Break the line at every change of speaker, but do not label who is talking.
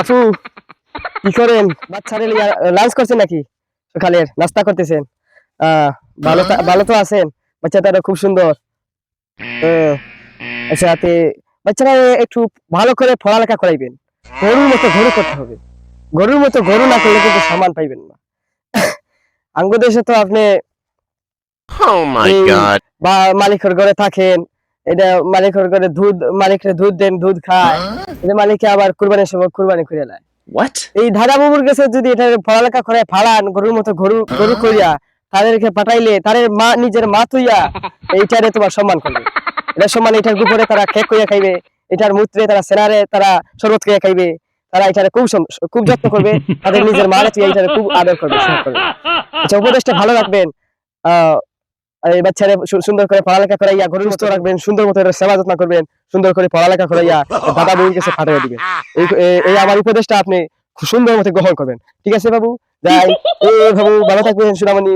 আপু কি করেন? বাচ্চারে লাঞ্চ করছেন নাকি? সকালের নাস্তা করতেছেন। ভালো ভালো তো আছেন। বাচ্চাটা খুব সুন্দর। আচ্ছা তে বাচ্চারা একটু ভালো করে পড়ালেখা করাইবেন। গরুর মতো গরু করতে হবে। গরুর মতো গরু না করলে কিন্তু সম্মান পাইবেন না। আঙ্গ দেশে তো আপনি
Oh
মালিকের ঘরে থাকেন। এটা মালিকের ঘরে দুধ মালিকের দুধ দেন দুধ খায়। এটা মালিকে আবার কুরবানির সময় কুরবানি করে নেয়? এই ধারা বাবুর কাছে যদি এটা পড়ালেখা করে ফালান গরুর মতো গরু গরু করিয়া তাদেরকে পাঠাইলে তাদের মা নিজের মা তুইয়া এইটারে তোমার সম্মান করবে। এটার সম্মান এটার উপরে তারা খেক কইয়া খাইবে এটার মূত্রে তারা সেনারে তারা শরবত কইয়া খাইবে তারা এটারে খুব খুব যত্ন করবে তাদের নিজের মারে তুই এটারে খুব আদর করবে। আচ্ছা উপদেশটা ভালো রাখবেন। আহ এই বাচ্চারে সুন্দর করে পড়ালেখা করাইয়া গরুর সুস্থ রাখবেন সুন্দর মতো সেবা যত্ন করবেন সুন্দর করে পড়ালেখা করাইয়া দাদা বউর কাছে পাঠিয়ে দিবেন এই আমার উপদেশটা আপনি খুব সুন্দর মতো গ্রহণ করবেন। ঠিক আছে বাবু? যাই। এ বাবু ভালো থাকবেন সুনামণি